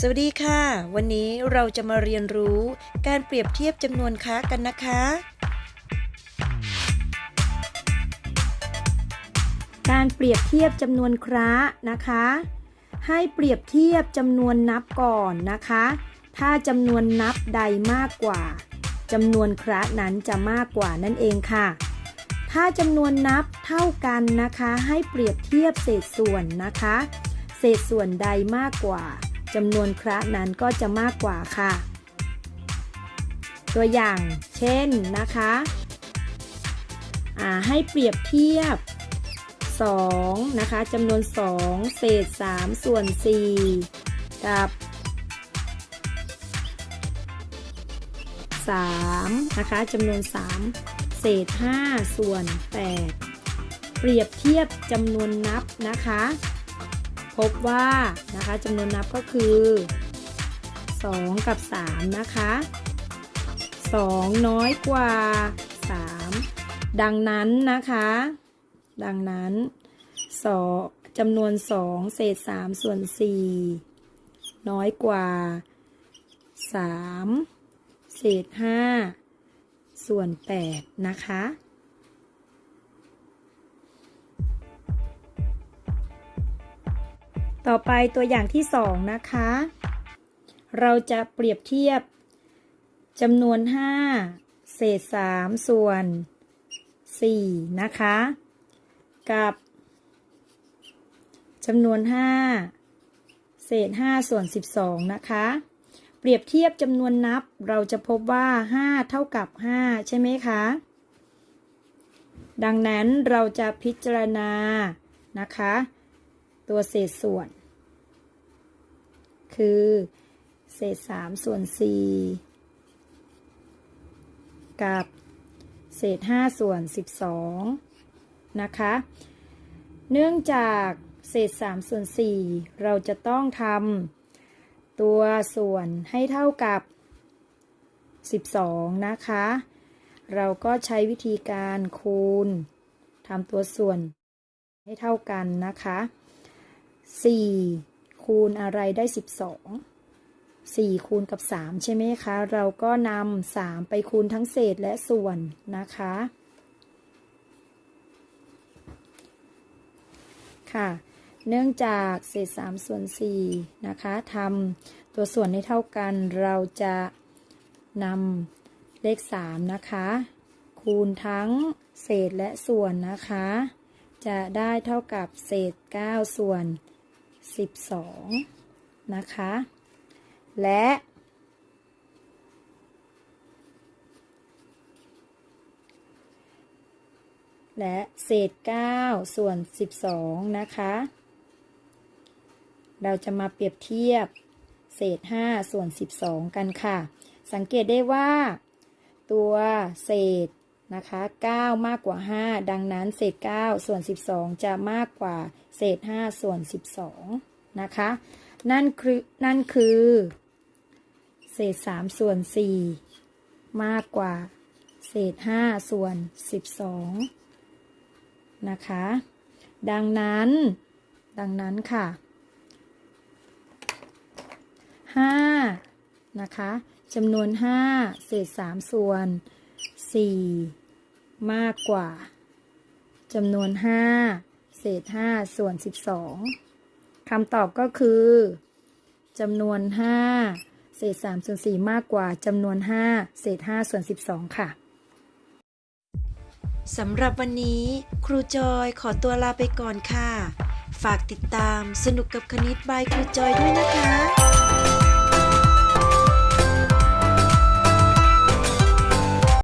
สวัสดีค่ะ วันนี้เราจะมาเรียนรู้การเปรียบเทียบจำนวนค้ากันนะคะ การเปรียบเทียบจำนวนคระนะคะ ให้เปรียบเทียบจำนวนนับก่อนนะคะ ถ้าจำนวนนับใดมากกว่าจำนวนคระนั้นจะมากกว่านั่นเองค่ะ ถ้าจำนวนนับเท่ากันนะคะ ให้เปรียบเทียบเศษส่วนนะคะ เศษส่วนใดมากกว่า จำนวนคระนั้นก็จะมากกว่าค่ะ ตัวอย่างเช่นนะคะให้เปรียบเทียบ 2 นะคะจำนวน 2 เศษ 3 ส่วน 4 กับ 3 นะคะจำนวน 3 เศษ 5 ส่วน 8 เปรียบเทียบจำนวนนับนะคะ พบว่านะคะจำนวนนับก็คือ 2 กับ 3 นะคะ 2 น้อยกว่า 3 ดังนั้นนะคะ ดังนั้นสอจำนวน 2 เศษ 3 ส่วน 4 น้อยกว่า 3 เศษ 5 ส่วน 8 นะคะ ต่อไปตัวอย่างที่ 2 นะคะ เราจะเปรียบเทียบจำนวน 5 เศษ 3 ส่วน 4 นะคะ กับจำนวน 5 เศษ 5 ส่วน 12 นะคะ เปรียบเทียบจำนวนนับเราจะพบว่า 5 เท่ากับ 5 ใช่ไหมคะ ดังนั้นเราจะพิจารณานะคะ ตัวเศษส่วน คือ เศษ3ส่วน4กับ เศษ5ส่วน12นะคะ เนื่องจากเศษ3ส่วน4เราจะต้องทำตัวส่วนให้เท่ากับ 12 นะคะ เราก็ใช้วิธีการคูณทำตัวส่วนให้เท่ากันนะคะ 4คูณอะไรได้12 4คูณกับ3ใช่ไหมคะ เราก็นำา3ไปคูณทั้งเศษและส่วนนะคะ ค่ะ เนื่องจากเศษ3ส่วน4นะคะทำตัวส่วนให้เท่ากัน เราจะนำเลข3นะคะ คูณทั้งเศษและส่วนนะคะ จะได้เท่ากับเศษ9ส่วน 12 นะคะ และ และเศษ 9 ส่วน 12 นะคะ เราจะมาเปรียบเทียบเศษ 5 ส่วน 12 กันค่ะ สังเกตได้ว่า ตัวเศษ นะคะ 9 มากกว่า 5 ดังนั้นเศษ 9 ส่วน 12 จะมากกว่าเศษ 5 ส่วน 12 นะคะ นั่นคือนั่นคือ เศษ 3 ส่วน 4 มากกว่าเศษ 5 ส่วน 12 นะคะ ดังนั้น ดังนั้นค่ะ 5 นะคะจำนวน 5 เศษ 3 ส่วน 4 มากกว่าจำนวน 5 เศษ 5 ส่วน 12คำตอบก็คือจำนวน 5 เศษ 3 ส่วน 4 มากกว่าจำนวน 5 เศษ 5 ส่วน 12 ค่ะสำหรับวันนี้ครูจอยขอตัวลาไปก่อนค่ะ ฝากติดตามสนุกกับคณิตบายครูจอยด้วยนะคะ